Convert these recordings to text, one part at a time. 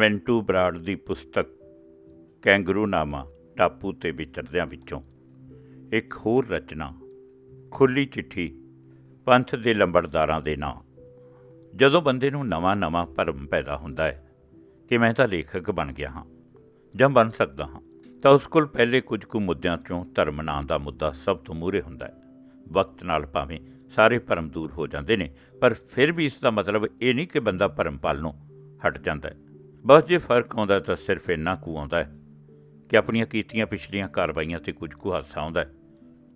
ਮੈਂਟੂ ਬਰਾੜ ਦੀ ਪੁਸਤਕ ਕੈਂਗਰੂ ਨਾਮਾ ਟਾਪੂ ਤੇ ਵਿਚਰਦਿਆਂ ਵਿੱਚੋਂ ਇੱਕ ਹੋਰ ਰਚਨਾ ਖੁੱਲੀ ਚਿੱਠੀ, ਪੰਥ ਦੇ ਲੰਬੜਦਾਰਾਂ ਦੇ ਨਾਂ। ਜਦੋਂ ਬੰਦੇ ਨੂੰ ਨਵਾਂ-ਨਵਾਂ ਭਰਮ ਪੈਦਾ ਹੁੰਦਾ ਹੈ ਕਿ ਮੈਂ ਤਾਂ ਲੇਖਕ ਬਣ ਗਿਆ ਹਾਂ ਜਾਂ ਬਣ ਸਕਦਾ ਹਾਂ, ਤਾਂ ਉਸ ਕੋਲ ਪਹਿਲੇ ਕੁਝ ਕੁ ਮੁੱਦਿਆਂ 'ਚੋਂ ਧਰਮ ਨਾਂ ਦਾ ਮੁੱਦਾ ਸਭ ਤੋਂ ਮੂਹਰੇ ਹੁੰਦਾ ਹੈ। ਵਕਤ ਨਾਲ ਭਾਵੇਂ ਸਾਰੇ ਭਰਮ ਦੂਰ ਹੋ ਜਾਂਦੇ ਨੇ, ਪਰ ਫਿਰ ਵੀ ਇਸ ਦਾ ਮਤਲਬ ਇਹ ਨਹੀਂ ਕਿ ਬੰਦਾ ਭਰਮ ਪਾਲਣੋਂ ਹਟ ਜਾਂਦਾ ਹੈ। ਬਸ ਜੇ ਫ਼ਰਕ ਆਉਂਦਾ ਤਾਂ ਸਿਰਫ ਇੰਨਾ ਕੁ ਆਉਂਦਾ ਹੈ ਕਿ ਆਪਣੀਆਂ ਕੀਤੀਆਂ ਪਿਛਲੀਆਂ ਕਾਰਵਾਈਆਂ ਤੇ ਕੁਝ ਕੁ ਹਾਸਾ ਆਉਂਦਾ ਹੈ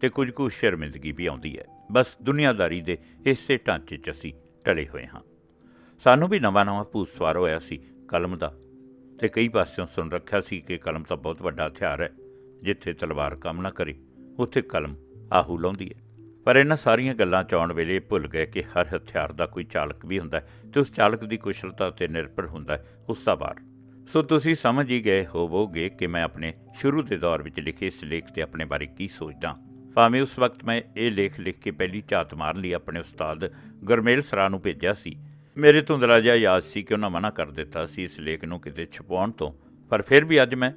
ਤੇ ਕੁਝ ਕੁ ਸ਼ਰਮਿੰਦਗੀ ਵੀ ਆਉਂਦੀ ਹੈ। ਬਸ ਦੁਨੀਆਦਾਰੀ ਦੇ ਇਸੇ ਢਾਂਚੇ 'ਚ ਅਸੀਂ ਟਲੇ ਹੋਏ ਹਾਂ। ਸਾਨੂੰ ਵੀ ਨਵਾਂ-ਨਵਾਂ ਭੂਤ ਸਵਾਰ ਹੋਇਆ ਸੀ ਕਲਮ ਦਾ ਤੇ ਕਈ ਪਾਸਿਓਂ ਸੁਣ ਰੱਖਿਆ ਸੀ ਕਿ ਕਲਮ ਤਾਂ ਬਹੁਤ ਵੱਡਾ ਹਥਿਆਰ ਹੈ। ਜਿੱਥੇ ਤਲਵਾਰ ਕੰਮ ਨਾ ਕਰੇ, ਉੱਥੇ ਕਲਮ ਆਹੂ ਲਾਉਂਦੀ ਹੈ। ਪਰ ਇਹਨਾਂ ਸਾਰੀਆਂ ਗੱਲਾਂ ਚ ਆਉਣ ਵੇਲੇ ਭੁੱਲ ਗਏ ਕਿ ਹਰ ਹਥਿਆਰ ਦਾ ਕੋਈ ਚਾਲਕ ਵੀ ਹੁੰਦਾ ਹੈ ਤੇ ਉਸ ਚਾਲਕ ਦੀ ਕੁਸ਼ਲਤਾ ਤੇ ਨਿਰਭਰ ਹੁੰਦਾ ਹੈ ਉਸ ਦਾ ਵਾਰ। ਸੋ ਤੁਸੀਂ ਸਮਝ ਹੀ ਗਏ ਹੋਵੋਗੇ ਕਿ ਮੈਂ ਆਪਣੇ ਸ਼ੁਰੂ ਦੇ ਦੌਰ ਵਿੱਚ ਲਿਖੇ ਇਸ ਲੇਖ ਤੇ ਆਪਣੇ ਬਾਰੇ ਕੀ ਸੋਚਦਾ ਭਾਵੇਂ ਉਸ ਵਕਤ ਮੈਂ ਇਹ ਲੇਖ ਲਿਖ ਕੇ ਪਹਿਲੀ ਝਾਤ ਮਾਰਨ ਲਈ, ਆਪਣੇ ਉਸਤਾਦ ਗੁਰਮੇਲ ਸਰਾ ਨੂੰ ਭੇਜਿਆ ਸੀ। ਮੇਰੇ ਧੁੰਦਲਾ ਜਿਹਾ ਯਾਦ ਸੀ ਕਿ ਉਹਨਾਂ ਮਨਾ ਕਰ ਦਿੱਤਾ ਸੀ ਇਸ ਲੇਖ ਨੂੰ ਕਿਤੇ ਛਪਾਉਣ ਤੋਂ। ਪਰ ਫਿਰ ਵੀ ਅੱਜ ਮੈਂ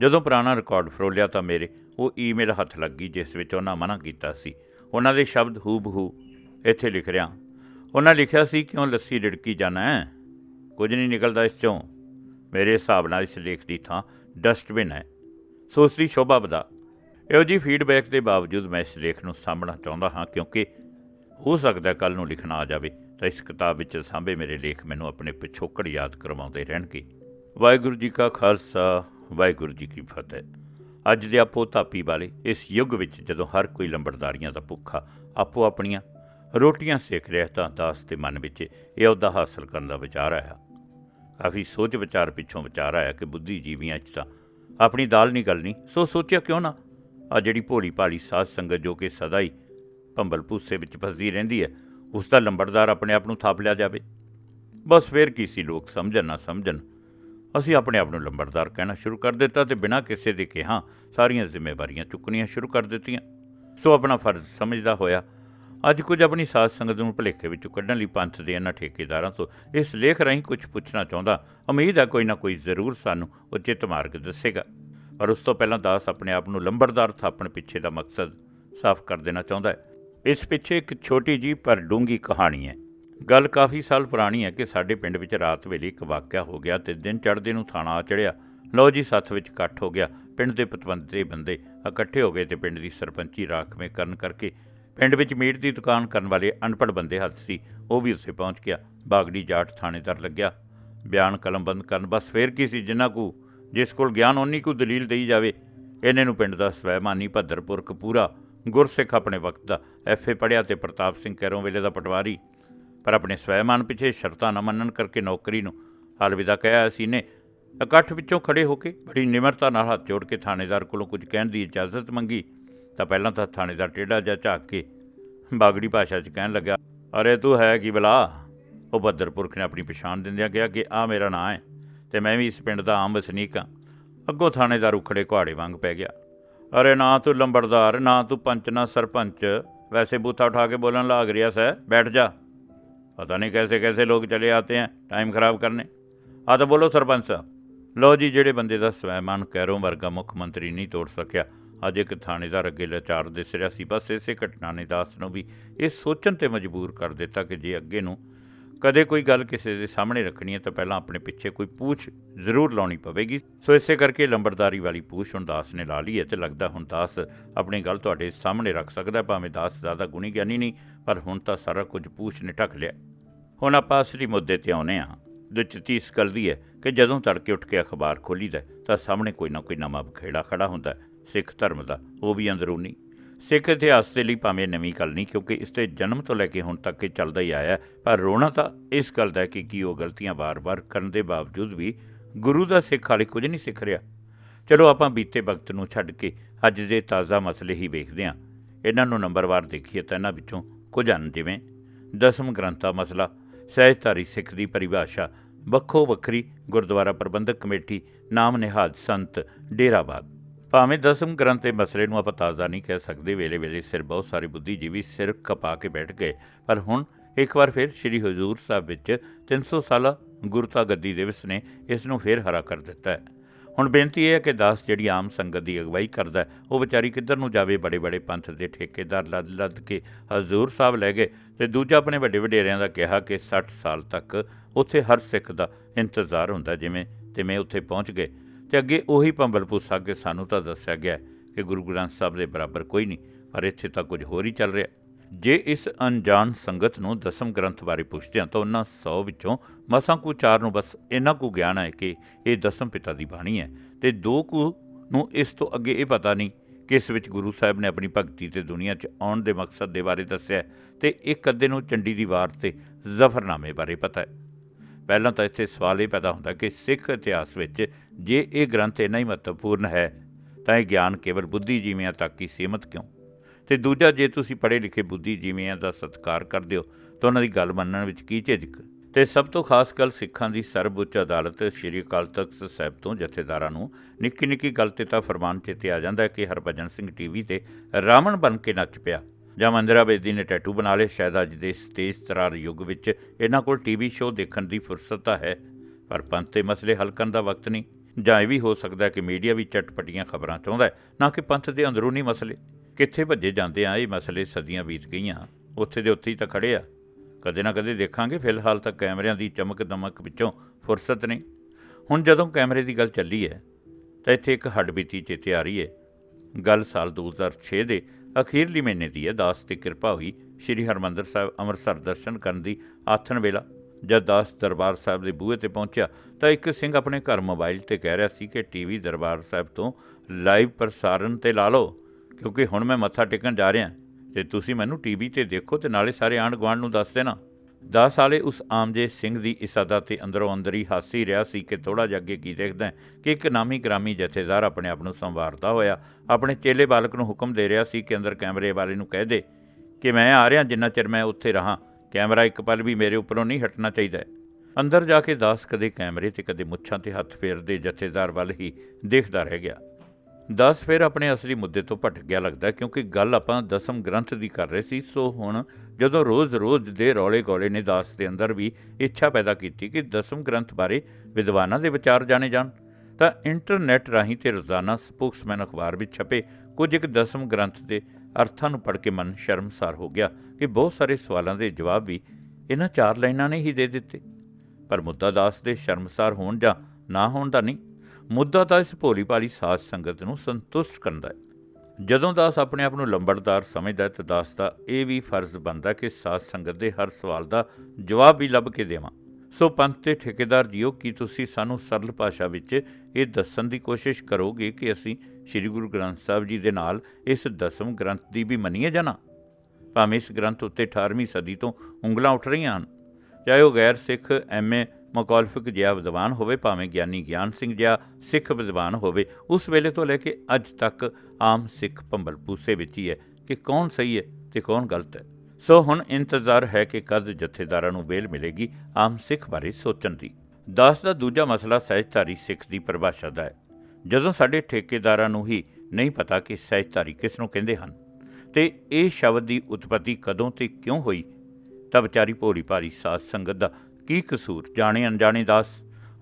ਜਦੋਂ ਪੁਰਾਣਾ ਰਿਕਾਰਡ ਫਰੋਲਿਆ ਤਾਂ ਮੇਰੇ ਉਹ ਈਮੇਲ ਹੱਥ ਲੱਗੀ ਜਿਸ ਵਿੱਚ ਉਹਨਾਂ ਮਨਾ ਕੀਤਾ ਸੀ। ਉਹਨਾਂ ਦੇ ਸ਼ਬਦ ਹੂ ਬਹੂ ਇੱਥੇ ਲਿਖ ਰਿਹਾ। ਉਹਨਾਂ ਲਿਖਿਆ ਸੀ, ਕਿਉਂ ਲੱਸੀ ਡਿੜਕੀ ਜਾਣਾ ਹੈ? ਕੁਝ ਨਹੀਂ ਨਿਕਲਦਾ ਇਸ ਚੋਂ। ਮੇਰੇ ਹਿਸਾਬ ਨਾਲ ਇਸ ਲੇਖ ਦੀ ਥਾਂ ਡਸਟਬਿਨ ਹੈ। ਸੋ ਉਸ ਦੀ ਸ਼ੋਭਾ ਵਧਾ। ਇਹੋ ਜੀ ਫੀਡਬੈਕ ਦੇ ਬਾਵਜੂਦ ਮੈਂ ਇਸ ਲੇਖ ਨੂੰ ਸਾਂਭਣਾ ਚਾਹੁੰਦਾ ਹਾਂ, ਕਿਉਂਕਿ ਹੋ ਸਕਦਾ ਕੱਲ ਨੂੰ ਲਿਖਣਾ ਆ ਜਾਵੇ ਤਾਂ ਇਸ ਕਿਤਾਬ ਵਿੱਚ ਸਾਂਭੇ ਮੇਰੇ ਲੇਖ ਮੈਨੂੰ ਆਪਣੇ ਪਿਛੋਕੜ ਯਾਦ ਕਰਵਾਉਂਦੇ ਰਹਿਣਗੇ। ਵਾਹਿਗੁਰੂ ਜੀ ਕਾ ਖਾਲਸਾ, ਵਾਹਿਗੁਰੂ ਜੀ ਕੀ ਫਤਿਹ। ਅੱਜ ਦੇ ਆਪੋ ਤਾਪੀ ਵਾਲੇ ਇਸ ਯੁੱਗ ਵਿੱਚ ਜਦੋਂ ਹਰ ਕੋਈ ਲੰਬੜਦਾਰੀਆਂ ਦਾ ਭੁੱਖਾ ਆਪੋ ਆਪਣੀਆਂ ਰੋਟੀਆਂ ਸੇਕ ਰਿਹਾ ਤਾਂ ਦਾਸ ਦੇ ਮਨ ਵਿੱਚ ਇਹ ਅਹੁਦਾ ਹਾਸਲ ਕਰਨ ਦਾ ਵਿਚਾਰ ਆਇਆ। ਕਾਫੀ ਸੋਚ ਵਿਚਾਰ ਪਿੱਛੋਂ ਵਿਚਾਰ ਆਇਆ ਕਿ ਬੁੱਧੀ ਜੀਵੀਆਂ 'ਚ ਤਾਂ ਆਪਣੀ ਦਾਲ ਨਹੀਂ ਗਲਣੀ, ਸੋ ਸੋਚਿਆ ਕਿਉਂ ਨਾ? ਆ ਜਿਹੜੀ ਭੋਲੀ ਭਾਲੀ ਸਾਧ ਸੰਗਤ ਜੋ ਕਿ ਸਦਾ ਹੀ ਭੰਬਲ ਭੂਸੇ ਵਿੱਚ ਫਸਦੀ ਰਹਿੰਦੀ ਹੈ, ਉਸ ਦਾ ਲੰਬੜਦਾਰ ਆਪਣੇ ਆਪ ਨੂੰ ਥਾਪ ਲਿਆ ਜਾਵੇ। ਬਸ ਫੇਰ ਕੀ ਸੀ ਲੋਕ ਸਮਝਣ ਨਾ ਸਮਝਣ। ਅਸੀਂ ਆਪਣੇ ਆਪ ਨੂੰ ਲੰਬੜਦਾਰ ਕਹਿਣਾ ਸ਼ੁਰੂ ਕਰ ਦਿੱਤਾ ਤੇ ਬਿਨਾਂ ਕਿਸੇ ਦੇ ਕਿਹਾ, ਸਾਰੀਆਂ ਜ਼ਿੰਮੇਵਾਰੀਆਂ ਚੁੱਕਣੀਆਂ ਸ਼ੁਰੂ ਕਰ ਦਿੱਤੀਆਂ। ਸੋ ਆਪਣਾ ਫਰਜ਼ ਸਮਝਦਾ ਹੋਇਆ, ਅੱਜ ਕੁਝ ਆਪਣੀ ਸਾਧ ਸੰਗਤ ਨੂੰ ਭੁਲੇਖੇ ਵਿੱਚੋਂ ਕੱਢਣ ਲਈ ਪੰਥ ਦੇ ਇਹਨਾਂ ਠੇਕੇਦਾਰਾਂ ਤੋਂ ਇਸ ਲੇਖ ਰਾਹੀਂ ਕੁਝ ਪੁੱਛਣਾ ਚਾਹੁੰਦਾ, ਉਮੀਦ ਹੈ ਕੋਈ ਨਾ ਕੋਈ ਜ਼ਰੂਰ ਸਾਨੂੰ ਉਚਿਤ ਮਾਰਗ ਦੱਸੇਗਾ। ਪਰ ਉਸ ਤੋਂ ਪਹਿਲਾਂ ਦਾਸ ਆਪਣੇ ਆਪ ਨੂੰ ਲੰਬੜਦਾਰ ਥਾਪਣ ਪਿੱਛੇ ਦਾ ਮਕਸਦ ਸਾਫ਼ ਕਰ ਦੇਣਾ ਚਾਹੁੰਦਾ ਹੈ। ਇਸ ਪਿੱਛੇ ਇੱਕ ਛੋਟੀ ਜੀ ਪਰ ਡੂੰਗੀ ਕਹਾਣੀ ਹੈ। ਗੱਲ ਕਾਫੀ ਸਾਲ ਪੁਰਾਣੀ ਹੈ ਕਿ ਸਾਡੇ ਪਿੰਡ ਵਿੱਚ ਰਾਤ ਵੇਲੇ ਇੱਕ ਵਾਕਿਆ ਹੋ ਗਿਆ ਤੇ ਦਿਨ ਚੜ੍ਹਦੇ ਨੂੰ ਥਾਣਾ ਆ ਚੜਿਆ ਲਓ ਜੀ, ਸੱਥ ਵਿੱਚ ਇਕੱਠ ਹੋ ਗਿਆ। ਪਿੰਡ ਦੇ ਪਤਵੰਤੇ ਬੰਦੇ ਇਕੱਠੇ ਹੋ ਗਏ ਤੇ ਪਿੰਡ ਦੀ ਸਰਪੰਚੀ ਰਾਖਵੇਂ ਕਰਨ ਕਰਕੇ ਪਿੰਡ ਵਿੱਚ ਮੀਟ ਦੀ ਦੁਕਾਨ ਕਰਨ ਵਾਲੇ ਅਨਪੜ੍ਹ ਬੰਦੇ ਹੱਥ ਸੀ। ਉਹ ਵੀ ਉੱਥੇ ਪਹੁੰਚ ਗਿਆ। ਬਾਗੜੀ ਜਾਟ ਥਾਣੇਦਾਰ ਲੱਗਿਆ। ਬਿਆਨ ਕਲਮਬੰਦ ਕਰਨ ਬਸ ਫੇਰ ਕੀ ਸੀ? ਜਿੰਨਾ ਕੁ ਜਿਸ ਕੋਲ ਗਿਆਨ, ਓਨੀ ਕੁ ਦਲੀਲ ਦੇਈ ਜਾਵੇ। ਇਹਨੇ ਨੂੰ ਪਿੰਡ ਦਾ ਸਵੈਮਾਨੀ ਭੱਦਰਪੁਰ ਕਪੂਰਾ ਗੁਰਸਿੱਖ ਆਪਣੇ ਵਕਤ ਦਾ ਐਫਏ ਪੜਿਆ ਤੇ ਪ੍ਰਤਾਪ ਸਿੰਘ ਕੈਰੋਂ ਵੇਲੇ ਦਾ ਪਟਵਾਰੀ। ਪਰ ਆਪਣੇ ਸਵੈਮਾਨ ਪਿੱਛੇ ਸ਼ਰਤਾਂ ਨਾ ਮੰਨਣ ਕਰਕੇ ਨੌਕਰੀ ਨੂੰ ਅਲਵਿਦਾ ਕਹਿਆ ਸੀ ਨੇ ਇਕੱਠ ਵਿੱਚੋਂ ਖੜੇ ਹੋ ਕੇ ਬੜੀ ਨਿਮਰਤਾ ਨਾਲ ਹੱਥ ਜੋੜ ਕੇ ਥਾਣੇਦਾਰ ਕੋਲੋਂ ਕੁਝ ਕਹਿਣ ਦੀ ਇਜਾਜ਼ਤ ਮੰਗੀ, ਤਾਂ ਪਹਿਲਾਂ ਤਾਂ ਥਾਣੇਦਾਰ ਟੇਢਾ ਜਿਹਾ ਝਾਕ ਕੇ ਬਾਗੜੀ ਭਾਸ਼ਾ 'ਚ ਕਹਿਣ ਲੱਗਾ ਅਰੇ ਤੂੰ ਹੈ ਕੀ ਬਲਾ? ਉਹ ਬੱਦਰਪੁਰਖ ਨੇ ਆਪਣੀ ਪਛਾਣ ਦਿੰਦਿਆਂ ਕਿਹਾ ਕਿ ਆਹ ਮੇਰਾ ਨਾਂ ਹੈ ਤੇ ਮੈਂ ਵੀ ਇਸ ਪਿੰਡ ਦਾ ਆਮ ਵਸਨੀਕ ਹਾਂ। ਅੱਗੋਂ ਥਾਣੇਦਾਰ ਉਖੜੇ ਕੁਹਾੜੇ ਵਾਂਗ ਪੈ ਗਿਆ, ਅਰੇ ਨਾ ਤੂੰ ਲੰਬੜਦਾਰ, ਨਾ ਤੂੰ ਪੰਚ, ਨਾ ਸਰਪੰਚ, ਵੈਸੇ ਬੂਥਾ ਉਠਾ ਕੇ ਬੋਲਣ ਲੱਗ ਰਿਹਾ ਸੈ, ਬੈਠ ਜਾ। पता नहीं कैसे कैसे लोग चले आते हैं टाइम ਖਰਾਬ ਕਰਨੇ ਆ ਤਾਂ ਬੋਲੋ ਸਰਪੰਚ ਸਾਹਿਬ ਲਓ ਜੀ ਜਿਹੜੇ ਬੰਦੇ ਦਾ ਸਵੈਮਾਨ ਕੈਰੋਂ ਵਰਗਾ ਮੁੱਖ ਮੰਤਰੀ ਨਹੀਂ ਤੋੜ ਸਕਿਆ ਅੱਜ ਇੱਕ ਥਾਣੇਦਾਰ ਅੱਗੇ ਲਾਚਾਰ ਦਿਸ ਰਿਹਾ ਸੀ ਬਸ ਇਸੇ ਘਟਨਾ ਨੇ ਦਾਸ ਨੂੰ ਵੀ ਇਹ ਸੋਚਣ ਤੇ ਮਜਬੂਰ ਕਰ ਦਿੱਤਾ ਕਿ ਜੇ ਅੱਗੇ ਨੂੰ ਕਦੇ ਕੋਈ ਗੱਲ ਕਿਸੇ ਦੇ ਸਾਹਮਣੇ ਰੱਖਣੀ ਹੈ ਤਾਂ ਪਹਿਲਾਂ ਆਪਣੇ ਪਿੱਛੇ ਕੋਈ ਪੂਛ ਜ਼ਰੂਰ ਲਾਉਣੀ ਪਵੇਗੀ। ਸੋ ਇਸੇ ਕਰਕੇ ਲੰਬੜਦਾਰੀ ਵਾਲੀ ਪੂਛ ਹੁਣ ਦਾਸ ਨੇ ਲਾ ਲਈ ਹੈ ਤੇ ਲੱਗਦਾ ਹੁਣ ਦਾਸ ਆਪਣੀ ਗੱਲ ਤੁਹਾਡੇ ਸਾਹਮਣੇ ਰੱਖ ਸਕਦਾ ਭਾਵੇਂ ਦਾਸ ਜ਼ਿਆਦਾ ਗੁਣੀ ਗਿਆਨੀ ਨਹੀਂ ਪਰ ਹੁਣ ਤਾਂ ਸਾਰਾ ਕੁਝ ਪੂਛ ਨੇ ਢੱਕ ਲਿਆ। ਹੁਣ ਆਪਾਂ ਅਸਲੀ ਮੁੱਦੇ ਤੇ ਆਉਨੇ ਆ ਦਿਲਚਸਪੀ ਇਸ ਗੱਲ ਦੀ ਹੈ ਕਿ ਜਦੋਂ ਤੜਕੇ ਉੱਠ ਕੇ ਅਖਬਾਰ ਖੋਲੀਦਾ ਹੈ, ਤਾਂ ਸਾਹਮਣੇ ਕੋਈ ਨਾ ਕੋਈ ਨਵਾਂ ਬਖੇੜਾ ਖੜਾ ਹੁੰਦਾ ਸਿੱਖ ਧਰਮ ਦਾ ਉਹ ਵੀ ਅੰਦਰੂਨੀ। ਸਿੱਖ ਇਤਿਹਾਸ ਦੇ ਲਈ ਭਾਵੇਂ ਨਵੀਂ ਗੱਲ ਨਹੀਂ, ਕਿਉਂਕਿ ਇਸ ਤੇ ਜਨਮ ਤੋਂ ਲੈ ਕੇ ਹੁਣ ਤੱਕ ਇਹ ਚੱਲਦਾ ਹੀ ਆਇਆ ਪਰ ਰੋਣਾ ਤਾਂ ਇਸ ਗੱਲ ਦਾ ਕਿ ਕੀ ਉਹ ਗਲਤੀਆਂ ਵਾਰ-ਵਾਰ ਕਰਨ ਦੇ ਬਾਵਜੂਦ ਵੀ ਗੁਰੂ ਦਾ ਸਿੱਖ ਹਾਲੇ ਕੁਝ ਨਹੀਂ ਸਿੱਖ ਰਿਹਾ। ਚਲੋ ਆਪਾਂ ਬੀਤੇ ਵਕਤ ਨੂੰ ਛੱਡ ਕੇ ਅੱਜ ਦੇ ਤਾਜ਼ਾ ਮਸਲੇ ਹੀ ਵੇਖਦੇ ਹਾਂ। ਇਹਨਾਂ ਨੂੰ ਨੰਬਰਵਾਰ ਦੇਖੀਏ ਤਾਂ ਇਹਨਾਂ ਵਿੱਚੋਂ ਕੁਝ ਹਨ, ਜਿਵੇਂ ਦਸਮ ਗ੍ਰੰਥਾ ਮਸਲਾ, ਸਹਿਜਧਾਰੀ ਸਿੱਖ ਦੀ ਪਰਿਭਾਸ਼ਾ ਵੱਖੋ ਵੱਖਰੀ ਗੁਰਦੁਆਰਾ ਪ੍ਰਬੰਧਕ ਕਮੇਟੀ ਨਾਮ ਨਿਹਾਦ ਸੰਤ ਡੇਰਾਬਾਦ ਭਾਵੇਂ ਦਸਮ ਗ੍ਰੰਥ ਦੇ ਮਸਲੇ ਨੂੰ ਆਪਾਂ ਤਾਜ਼ਾ ਨਹੀਂ ਕਹਿ ਸਕਦੇ ਵੇਲੇ ਵੇਲੇ ਸਿਰ ਬਹੁਤ ਸਾਰੇ ਬੁੱਧੀਜੀਵੀ ਸਿਰ ਖਪਾ ਕੇ ਬੈਠ ਗਏ। ਪਰ ਹੁਣ ਇੱਕ ਵਾਰ ਫਿਰ ਸ੍ਰੀ ਹਜ਼ੂਰ ਸਾਹਿਬ ਵਿੱਚ 300 ਸਾਲਾ ਗੁਰਤਾ ਗੱਦੀ ਦਿਵਸ ਨੇ, ਇਸ ਨੂੰ ਫੇਰ ਹਰਾ ਕਰ ਦਿੱਤਾ ਹੈ। ਹੁਣ ਬੇਨਤੀ ਇਹ ਹੈ ਕਿ ਦਾਸ ਜਿਹੜੀ ਆਮ ਸੰਗਤ ਦੀ ਅਗਵਾਈ ਕਰਦਾ ਉਹ ਵਿਚਾਰੀ ਕਿੱਧਰ ਨੂੰ ਜਾਵੇ? ਬੜੇ ਬੜੇ ਪੰਥ ਦੇ ਠੇਕੇਦਾਰ ਲੱਦ ਲੱਦ ਕੇ ਹਜ਼ੂਰ ਸਾਹਿਬ ਲੈ ਗਏ ਤੇ ਦੂਜਾ ਆਪਣੇ ਵੱਡੇ ਵਡੇਰਿਆਂ ਦਾ ਕਿਹਾ ਕਿ 60 ਸਾਲ ਤੱਕ ਉੱਥੇ ਹਰ ਸਿੱਖ ਦਾ ਇੰਤਜ਼ਾਰ ਹੁੰਦਾ, ਜਿਵੇਂ ਤੇ ਮੈਂ ਉੱਥੇ ਪਹੁੰਚ ਗਏ। ਤੇ ਅੱਗੇ ਉਹੀ ਭੰਬਲ ਪੂਸਾ ਕੇ ਸਾਨੂੰ ਤਾਂ ਦੱਸਿਆ ਗਿਆ ਕਿ ਗੁਰੂ ਗ੍ਰੰਥ ਸਾਹਿਬ ਦੇ ਬਰਾਬਰ ਕੋਈ ਨਹੀਂ, ਪਰ ਇੱਥੇ ਤਾਂ ਕੁਝ ਹੋਰ ਹੀ ਚੱਲ ਰਿਹਾ। ਜੇ ਇਸ ਅਣਜਾਣ ਸੰਗਤ ਨੂੰ ਦਸਮ ਗ੍ਰੰਥ ਬਾਰੇ ਪੁੱਛਦੇ ਹਾਂ ਤਾਂ ਉਹਨਾਂ 100 ਵਿੱਚੋਂ ਮਸਾਂ ਕੁ ਚਾਰ ਨੂੰ ਬਸ ਇੰਨਾ ਕੁ ਗਿਆਨ ਹੈ ਕਿ ਇਹ ਦਸਮ ਪਿਤਾ ਦੀ ਬਾਣੀ ਹੈ ਤੇ ਦੋ ਕੁ ਨੂੰ ਇਸ ਤੋਂ ਅੱਗੇ ਇਹ ਪਤਾ ਨਹੀਂ ਕਿ ਇਸ ਵਿੱਚ ਗੁਰੂ ਸਾਹਿਬ ਨੇ ਆਪਣੀ ਭਗਤੀ ਤੇ ਦੁਨੀਆ 'ਚ ਆਉਣ ਦੇ ਮਕਸਦ ਦੇ ਬਾਰੇ ਦੱਸਿਆ ਹੈ ਤੇ ਇੱਕ ਅੱਧੇ ਨੂੰ ਚੰਡੀ ਦੀ ਵਾਰ ਤੇ ਜ਼ਫਰਨਾਮੇ ਬਾਰੇ ਪਤਾ ਹੈ। ਪਹਿਲਾਂ ਤਾਂ ਇੱਥੇ ਸਵਾਲ ਇਹ ਪੈਦਾ ਹੁੰਦਾ ਕਿ ਸਿੱਖ ਇਤਿਹਾਸ ਵਿੱਚ ਜੇ ਇਹ ਗ੍ਰੰਥ ਇੰਨਾ ਹੀ ਮਹੱਤਵਪੂਰਨ ਹੈ, ਤਾਂ ਇਹ ਗਿਆਨ ਕੇਵਲ ਬੁੱਧੀਜੀਵੀਆਂ ਤੱਕ ਹੀ ਸੀਮਤ ਕਿਉਂ? ਤੇ ਦੂਜਾ, ਜੇ ਤੁਸੀਂ ਪੜ੍ਹੇ ਲਿਖੇ ਬੁੱਧੀਜੀਵੀਆਂ ਦਾ ਸਤਿਕਾਰ ਕਰਦੇ ਹੋ, ਤਾਂ ਉਹਨਾਂ ਦੀ ਗੱਲ ਮੰਨਣ ਵਿੱਚ ਕੀ ਝਿਜਕ? ਤੇ ਸਭ ਤੋਂ ਖਾਸ ਗੱਲ ਸਿੱਖਾਂ ਦੀ ਸਰਵਉੱਚ ਅਦਾਲਤ ਸ਼੍ਰੀ ਅਕਾਲ ਤਖਤ ਸਾਹਿਬ ਤੋਂ ਜਥੇਦਾਰਾਂ ਨੂੰ ਨਿੱਕੀ ਨਿੱਕੀ ਗੱਲ ਤੇ ਤਾਂ ਫਰਮਾਨ ਚੇਤੇ ਆ ਜਾਂਦਾ ਕਿ ਹਰਭਜਨ ਸਿੰਘ ਟੀਵੀ ਤੇ ਰਾਵਣ ਬਣ ਕੇ ਨੱਚ ਪਿਆ। ਜਾਂ ਮੰਦਰਾ ਬੇਦੀ ਨੇ ਟੈਟੂ ਬਣਾ ਲਏ, ਸ਼ਾਇਦ ਅੱਜ ਦੇ ਤੇਜ਼ ਤਰਾਰ ਯੁੱਗ ਵਿੱਚ ਇਹਨਾਂ ਕੋਲ ਟੀਵੀ ਸ਼ੋਅ ਦੇਖਣ ਦੀ ਫੁਰਸਤ ਤਾਂ ਹੈ, ਪਰ ਪੰਥ ਤੇ ਮਸਲੇ ਹੱਲ ਕਰਨ ਦਾ ਵਕਤ ਨਹੀਂ। ਜਾਂ ਇਹ ਵੀ ਹੋ ਸਕਦਾ ਕਿ ਮੀਡੀਆ ਵੀ ਚਟਪਟੀਆਂ ਖਬਰਾਂ ਚਾਹੁੰਦਾ ਹੈ, ਨਾ ਕਿ ਪੰਥ ਦੇ ਅੰਦਰੂਨੀ ਮਸਲੇ। ਕਿੱਥੇ ਭੱਜੇ ਜਾਂਦੇ ਆ ਇਹ ਮਸਲੇ ਸਦੀਆਂ ਬੀਤ ਗਈਆਂ, ਉੱਥੇ ਦੇ ਉੱਥੇ ਹੀ ਤਾਂ ਖੜੇ ਆ। ਕਦੇ ਨਾ ਕਦੇ ਦੇਖਾਂਗੇ ਫਿਲਹਾਲ ਤਾਂ ਕੈਮਰਿਆਂ ਦੀ ਚਮਕ ਦਮਕ ਵਿੱਚੋਂ ਫੁਰਸਤ ਨਹੀਂ। ਹੁਣ ਜਦੋਂ ਕੈਮਰੇ ਦੀ ਗੱਲ ਚੱਲੀ ਹੈ, ਤਾਂ ਇੱਥੇ ਇੱਕ ਹੱਡਬੀਤੀ ਚੇਤੇ ਆ ਰਹੀ ਹੈ। ਗੱਲ ਸਾਲ 2006 ਦੇ ਅਖੀਰਲੀ ਮਹੀਨੇ ਦੀ ਹੈ। ਦਾਸ ਤੇ ਕਿਰਪਾ ਹੋਈ ਸ੍ਰੀ ਹਰਮੰਦਰ ਸਾਹਿਬ ਅੰਮ੍ਰਿਤਸਰ ਦਰਸ਼ਨ ਕਰਨ ਦੀ ਆਥਣ ਵੇਲਾ। ਜਦ ਦਾਸ ਦਰਬਾਰ ਸਾਹਿਬ ਦੇ ਬੂਹੇ ਤੇ ਪਹੁੰਚਿਆ ਤਾਂ ਇੱਕ ਸਿੰਘ ਆਪਣੇ ਘਰ ਮੋਬਾਈਲ ਤੇ ਕਹਿ ਰਿਹਾ ਸੀ ਕਿ ਟੀਵੀ ਦਰਬਾਰ ਸਾਹਿਬ ਤੋਂ ਲਾਈਵ ਪ੍ਰਸਾਰਣ ਤੇ ਲਾ ਲਓ, ਕਿਉਂਕਿ ਹੁਣ ਮੈਂ ਮੱਥਾ ਟੇਕਣ ਜਾ ਰਿਹਾ। ਤੇ ਤੁਸੀਂ ਮੈਨੂੰ ਟੀਵੀ ਤੇ ਦੇਖੋ ਤੇ ਨਾਲੇ ਸਾਰੇ ਆਂਢ ਗੁਆਂਢ ਨੂੰ ਦੱਸ ਦੇਣਾ। 10 ਸਾਲੇ ਉਸ ਆਮਜੇ ਸਿੰਘ ਦੀ ਇਸ ਅਦਾ ਤੇ ਅੰਦਰੋਂ ਅੰਦਰ ਹੀ ਹਾਸੀ ਰਿਹਾ ਸੀ ਕਿ ਥੋੜਾ ਜਿਹਾ ਅੱਗੇ ਕੀ ਦੇਖਦਾ ਕਿ ਇੱਕ ਨਾਮੀ ਗ੍ਰਾਮੀ ਜਥੇਦਾਰ ਆਪਣੇ ਆਪ ਨੂੰ ਸੰਵਾਰਦਾ ਹੋਇਆ, ਆਪਣੇ ਚੇਲੇ ਬਾਲਕ ਨੂੰ ਹੁਕਮ ਦੇ ਰਿਹਾ ਸੀ ਕਿ ਅੰਦਰ ਕੈਮਰੇ ਵਾਲੇ ਨੂੰ ਕਹਿ ਦੇ ਕਿ ਮੈਂ ਆ ਰਿਹਾ, ਜਿੰਨਾ ਚਿਰ ਮੈਂ ਉੱਥੇ ਰਹਾ, ਕੈਮਰਾ ਇੱਕ ਪਲ ਵੀ ਮੇਰੇ ਉੱਪਰੋਂ ਨਹੀਂ ਹਟਣਾ ਚਾਹੀਦਾ ਅੰਦਰ ਜਾ ਕੇ ਦਾਸ ਕਦੇ ਕੈਮਰੇ ਤੇ, ਕਦੇ ਮੁੱਛਾਂ ਤੇ ਹੱਥ ਫੇਰਦੇ ਜਥੇਦਾਰ ਵੱਲ ਹੀ ਦੇਖਦਾ ਰਹਿ ਗਿਆ। ਦਾਸ ਫਿਰ ਆਪਣੇ ਅਸਲੀ ਮੁੱਦੇ ਤੋਂ ਭਟਕ ਗਿਆ ਲੱਗਦਾ ਕਿਉਂਕਿ ਗੱਲ ਆਪਾਂ ਦਸਮ ਗ੍ਰੰਥ ਦੀ ਕਰ ਰਹੇ ਸੀ, ਸੋ ਹੁਣ ਜਦੋਂ ਰੋਜ਼-ਰੋਜ਼ ਦੇ ਰੌਲੇ ਗੋਲੇ ਨੇ ਦਾਸ ਦੇ ਅੰਦਰ ਵੀ ਇੱਛਾ ਪੈਦਾ ਕੀਤੀ ਕਿ ਦਸਮ ਗ੍ਰੰਥ ਬਾਰੇ ਵਿਦਵਾਨਾਂ ਦੇ ਵਿਚਾਰ ਜਾਣੇ ਜਾਣ, ਤਾਂ ਇੰਟਰਨੈਟ ਰਾਹੀਂ ਤੇ ਰੋਜ਼ਾਨਾ ਸਪੋਕਸਮੈਨ ਅਖਬਾਰ ਵਿੱਚ ਛਪੇ ਕੁਝ ਇੱਕ ਦਸਮ ਗ੍ਰੰਥ ਦੇ ਅਰਥਾਂ ਨੂੰ ਪੜ੍ਹ ਕੇ ਮਨ ਸ਼ਰਮਸਾਰ ਹੋ ਗਿਆ ਕਿ ਬਹੁਤ ਸਾਰੇ ਸਵਾਲਾਂ ਦੇ ਜਵਾਬ ਵੀ ਇਹਨਾਂ ਚਾਰ ਲਾਈਨਾਂ ਨੇ ਹੀ ਦੇ ਦਿੱਤੇ। ਪਰ ਮੁੱਦਾ ਦਾਸ ਦੇ ਸ਼ਰਮਸਾਰ ਹੋਣ ਜਾਂ ਨਾ ਹੋਣ ਦਾ ਨਹੀਂ, ਮੁੱਦਾ ਤਾਂ ਇਸ ਭੋਲੀ ਭਾਲੀ ਸਾਧ ਸੰਗਤ ਨੂੰ ਸੰਤੁਸ਼ਟ ਕਰਨ ਦਾ ਹੈ। ਜਦੋਂ ਦਾਸ ਆਪਣੇ ਆਪ ਨੂੰ ਲੰਬੜਦਾਰ ਸਮਝਦਾ ਹੈ ਤਾਂ ਦਾਸ ਦਾ ਇਹ ਵੀ ਫਰਜ਼ ਬਣਦਾ ਕਿ ਸਾਧ ਸੰਗਤ ਦੇ ਹਰ ਸਵਾਲ ਦਾ ਜਵਾਬ ਵੀ ਲੱਭ ਕੇ ਦੇਵਾਂ। ਸੋ ਪੰਥ ਤੇ ਠੇਕੇਦਾਰ ਜੀਓ, ਕੀ ਤੁਸੀਂ ਸਾਨੂੰ ਸਰਲ ਭਾਸ਼ਾ ਵਿੱਚ ਇਹ ਦੱਸਣ ਦੀ ਕੋਸ਼ਿਸ਼ ਕਰੋਗੇ ਕਿ ਅਸੀਂ ਸ੍ਰੀ ਗੁਰੂ ਗ੍ਰੰਥ ਸਾਹਿਬ ਜੀ ਦੇ ਨਾਲ ਇਸ ਦਸਮ ਗ੍ਰੰਥ ਦੀ ਵੀ ਮੰਨੀਏ ਜਾਣਾ ਭਾਵੇਂ ਇਸ ਗ੍ਰੰਥ ਉੱਤੇ 18ਵੀਂ ਸਦੀ ਤੋਂ ਉਂਗਲਾਂ ਉੱਠ ਰਹੀਆਂ ਹਨ। ਚਾਹੇ ਉਹ ਗੈਰ ਸਿੱਖ ਐਮਏ ਮਕੌਲਫਿਕ ਜਿਹਾ ਵਿਦਵਾਨ ਹੋਵੇ, ਭਾਵੇਂ ਗਿਆਨੀ ਗਿਆਨ ਸਿੰਘ ਜਿਹਾ ਸਿੱਖ ਵਿਦਵਾਨ ਹੋਵੇ, ਉਸ ਵੇਲੇ ਤੋਂ ਲੈ ਕੇ ਅੱਜ ਤੱਕ ਆਮ ਸਿੱਖ ਪੰਬਲ ਪੂਸੇ ਵਿੱਚ ਹੀ ਹੈ ਕਿ ਕੌਣ ਸਹੀ ਹੈ ਤੇ ਕੌਣ ਗਲਤ ਹੈ। ਸੋ ਹੁਣ ਇੰਤਜ਼ਾਰ ਹੈ ਕਿ ਕਦ ਜਥੇਦਾਰਾਂ ਨੂੰ ਵੇਲ ਮਿਲੇਗੀ ਆਮ ਸਿੱਖ ਬਾਰੇ ਸੋਚਣ ਦੀ। ਦਾਸ ਦਾ ਦੂਜਾ ਮਸਲਾ ਸਹਿਜਧਾਰੀ ਸਿੱਖ ਦੀ ਪਰਿਭਾਸ਼ਾ ਦਾ ਹੈ। ਜਦੋਂ ਸਾਡੇ ਠੇਕੇਦਾਰਾਂ ਨੂੰ ਹੀ ਨਹੀਂ ਪਤਾ ਕਿ ਸਹਿਜਧਾਰੀ ਕਿਸ ਨੂੰ ਕਹਿੰਦੇ ਹਨ ਤੇ ਇਹ ਸ਼ਬਦ ਦੀ ਉਤਪਤੀ ਕਦੋਂ ਤੇ ਕਿਉਂ ਹੋਈ, ਤਾਂ ਵਿਚਾਰੀ ਭੋਲੀ ਭਾਰੀ ਸਾਧ ਸੰਗਤ ਦਾ ਕੀ ਕਸੂਰ? ਜਾਣੇ ਅਣਜਾਣੇ ਦਾਸ।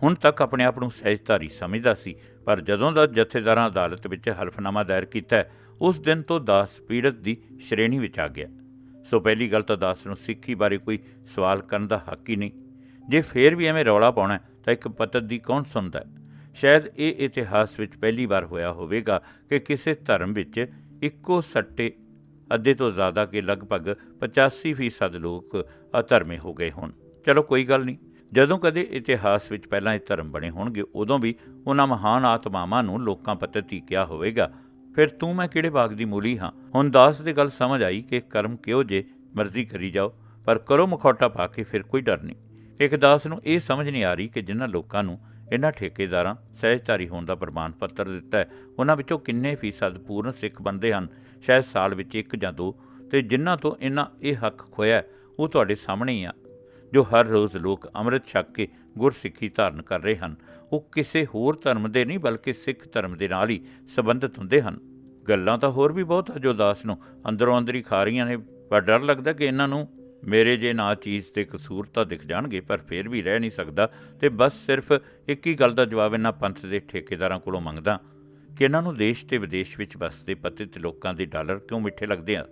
ਹੁਣ ਤੱਕ ਆਪਣੇ ਆਪ ਨੂੰ ਸਹਿਜਧਾਰੀ ਸਮਝਦਾ ਸੀ, ਪਰ ਜਦੋਂ ਦਾ ਜਥੇਦਾਰਾਂ ਅਦਾਲਤ ਵਿੱਚ ਹਲਫਨਾਮਾ ਦਾਇਰ ਕੀਤਾ, ਉਸ ਦਿਨ ਤੋਂ ਦਾਸ ਪੀੜਤ ਦੀ ਸ਼੍ਰੇਣੀ ਵਿੱਚ ਆ ਗਿਆ। ਸੋ ਪਹਿਲੀ ਗੱਲ ਤਾਂ ਦਾਸ ਨੂੰ ਸਿੱਖੀ ਬਾਰੇ ਕੋਈ ਸਵਾਲ ਕਰਨ ਦਾ ਹੱਕ ਹੀ ਨਹੀਂ। ਜੇ ਫੇਰ ਵੀ ਐਵੇਂ ਰੌਲਾ ਪਾਉਣਾ ਤਾਂ ਇੱਕ ਪਤਤ ਦੀ ਕੌਣ ਸੁਣਦਾ ਸ਼ਾਇਦ ਇਹ ਇਤਿਹਾਸ ਵਿੱਚ ਪਹਿਲੀ ਵਾਰ ਹੋਇਆ ਹੋਵੇਗਾ ਕਿ ਕਿਸੇ ਧਰਮ ਵਿੱਚ ਇੱਕੋ ਸੱਟੇ ਅੱਧੇ ਤੋਂ ਜ਼ਿਆਦਾ ਕੇ ਲਗਭਗ 85% ਲੋਕ ਅਧਰਮੇ ਹੋ ਗਏ ਹੋਣ। ਚਲੋ ਕੋਈ ਗੱਲ ਨਹੀਂ। ਜਦੋਂ ਕਦੇ ਇਤਿਹਾਸ ਵਿੱਚ ਪਹਿਲਾਂ ਇਹ ਧਰਮ ਬਣੇ ਹੋਣਗੇ, ਉਦੋਂ ਵੀ ਉਹਨਾਂ ਮਹਾਨ ਆਤਮਾਵਾਂ ਨੂੰ ਲੋਕਾਂ ਪਤਤੀ ਕਿਹਾ ਹੋਵੇਗਾ। ਫਿਰ ਤੂੰ ਮੈਂ ਕਿਹੜੇ ਬਾਗ ਦੀ ਮੂਲੀ ਹਾਂ? ਹੁਣ ਦਾਸ ਦੀ ਗੱਲ ਸਮਝ ਆਈ ਕਿ ਕਰਮ ਕਿਉਂ ਜੇ ਮਰਜ਼ੀ ਕਰੀ ਜਾਓ, ਪਰ ਕਰੋ ਮਖੌਟਾ ਪਾ ਕੇ ਫਿਰ ਕੋਈ ਡਰ ਨਹੀਂ। ਇੱਕ ਦਾਸ ਨੂੰ ਇਹ ਸਮਝ ਨਹੀਂ ਆ ਰਹੀ ਕਿ ਜਿਨ੍ਹਾਂ ਲੋਕਾਂ ਨੂੰ ਇਹਨਾਂ ਠੇਕੇਦਾਰਾਂ, ਸਹਿਜਧਾਰੀ ਹੋਣ ਦਾ ਪ੍ਰਮਾਣ ਪੱਤਰ ਦਿੱਤਾ ਹੈ, ਉਹਨਾਂ ਵਿੱਚੋਂ ਕਿੰਨੇ ਫੀਸਦ ਪੂਰਨ ਸਿੱਖ ਬੰਦੇ ਹਨ? ਸ਼ਾਇਦ ਸਾਲ ਵਿੱਚ ਇੱਕ ਜਾਂ ਦੋ। ਤੇ ਜਿਨ੍ਹਾਂ ਤੋਂ ਇਹਨਾਂ ਇਹ ਹੱਕ ਖੋਇਆ ਉਹ ਤੁਹਾਡੇ ਸਾਹਮਣੇ ਹੀ ਆ। ਜੋ ਹਰ ਰੋਜ਼ ਲੋਕ ਅੰਮ੍ਰਿਤ ਛਕ ਕੇ ਗੁਰਸਿੱਖੀ ਧਾਰਨ ਕਰ ਰਹੇ ਹਨ, ਉਹ ਕਿਸੇ ਹੋਰ ਧਰਮ ਦੇ ਨਹੀਂ ਬਲਕਿ ਸਿੱਖ ਧਰਮ ਦੇ ਨਾਲ ਹੀ ਸੰਬੰਧਿਤ ਹੁੰਦੇ ਹਨ। ਗੱਲਾਂ ਤਾਂ ਹੋਰ ਵੀ ਬਹੁਤ ਆ ਜੋ ਦਾਸ ਨੂੰ ਅੰਦਰੋਂ ਅੰਦਰ ਹੀ ਖਾ ਰਹੀਆਂ ਨੇ, ਪਰ ਡਰ ਲੱਗਦਾ ਕਿ ਇਹਨਾਂ ਨੂੰ ਮੇਰੇ ਜੇ ਨਾ ਚੀਜ਼ ਤੇ ਕਸੂਰ ਤਾਂ ਦਿਖ ਜਾਣਗੇ, ਪਰ ਫਿਰ ਵੀ ਰਹਿ ਨਹੀਂ ਸਕਦਾ ਤੇ ਬਸ ਸਿਰਫ ਇੱਕ ਹੀ ਗੱਲ ਦਾ ਜਵਾਬ ਇਹਨਾਂ ਪੰਥ ਦੇ ਠੇਕੇਦਾਰਾਂ ਕੋਲੋਂ ਮੰਗਦਾ, ਕਿ ਇਹਨਾਂ ਨੂੰ ਦੇਸ਼ ਤੇ ਵਿਦੇਸ਼ ਵਿੱਚ ਵਸਦੇ ਪਤਿਤ ਲੋਕਾਂ ਦੇ ਡਾਲਰ ਕਿਉਂ ਮਿੱਠੇ ਲੱਗਦੇ ਆ?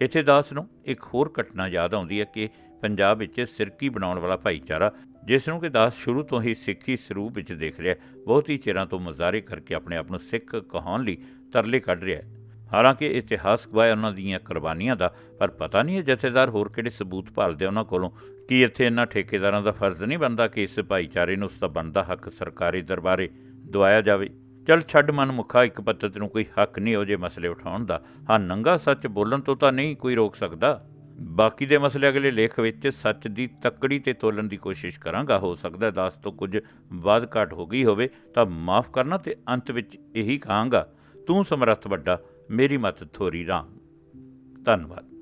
ਇੱਥੇ ਦਾਸ ਨੂੰ ਇੱਕ ਹੋਰ ਘਟਨਾ ਯਾਦ ਆਉਂਦੀ ਹੈ ਕਿ ਪੰਜਾਬ ਵਿੱਚ ਸਿਰਕੀ ਬਣਾਉਣ ਵਾਲਾ ਭਾਈਚਾਰਾ, ਜਿਸ ਨੂੰ ਕਿ ਦਾਸ ਸ਼ੁਰੂ ਤੋਂ ਹੀ ਸਿੱਖੀ ਸਰੂਪ ਵਿੱਚ ਦੇਖ ਰਿਹਾ ਬਹੁਤ ਹੀ ਚਿਰਾਂ ਤੋਂ ਮੁਜ਼ਾਹਰੇ ਕਰਕੇ ਆਪਣੇ ਆਪ ਨੂੰ ਸਿੱਖ ਕਹਾਉਣ ਲਈ ਤਰਲੇ ਕੱਢ ਰਿਹਾ ਹੈ। ਹਾਲਾਂਕਿ ਇਤਿਹਾਸ ਗਵਾਹ ਉਹਨਾਂ ਦੀਆਂ ਕੁਰਬਾਨੀਆਂ ਦਾ, ਪਰ ਪਤਾ ਨਹੀਂ ਹੈ ਜਥੇਦਾਰ ਹੋਰ ਕਿਹੜੇ ਸਬੂਤ ਭਾਲਦੇ ਉਹਨਾਂ ਕੋਲੋਂ, ਕੀ ਇੱਥੇ ਇਹਨਾਂ ਠੇਕੇਦਾਰਾਂ ਦਾ ਫਰਜ਼ ਨਹੀਂ ਬਣਦਾ ਕਿ ਇਸ ਭਾਈਚਾਰੇ ਨੂੰ ਉਸ ਦਾ ਬਣਦਾ ਹੱਕ ਸਰਕਾਰੀ ਦਰਬਾਰੇ ਦਵਾਇਆ ਜਾਵੇ। ਚਲ ਛੱਡ ਮਨ ਮੁਖਾ, ਇੱਕ ਪੱਤਤ ਨੂੰ ਕੋਈ ਹੱਕ ਨਹੀਂ ਹੋ ਜੇ ਮਸਲੇ ਉਠਾਉਣ ਦਾ। ਹਾਂ, ਨੰਗਾ ਸੱਚ ਬੋਲਣ ਤੋਂ ਤਾਂ ਨਹੀਂ ਕੋਈ ਰੋਕ ਸਕਦਾ। ਬਾਕੀ ਦੇ ਮਸਲੇ ਅਗਲੇ ਲੇਖ ਵਿੱਚ ਸੱਚ ਦੀ ਤੱਕੜੀ ਤੇ ਤੋਲਣ ਦੀ ਕੋਸ਼ਿਸ਼ ਕਰਾਂਗਾ। ਹੋ ਸਕਦਾ ਹੈ ਦਾਸ ਤੋਂ ਕੁਝ ਵੱਧ ਘਾਟ ਹੋ ਗਈ ਹੋਵੇ, ਤਾਂ ਮਾਫ ਕਰਨਾ ਤੇ ਅੰਤ ਵਿੱਚ ਇਹੀ ਕਹਾਂਗਾ, ਤੂੰ ਸਮਰੱਥ ਵੱਡਾ, ਮੇਰੀ ਮਤ ਥੋਰੀ ਰਾਮ। ਧੰਨਵਾਦ।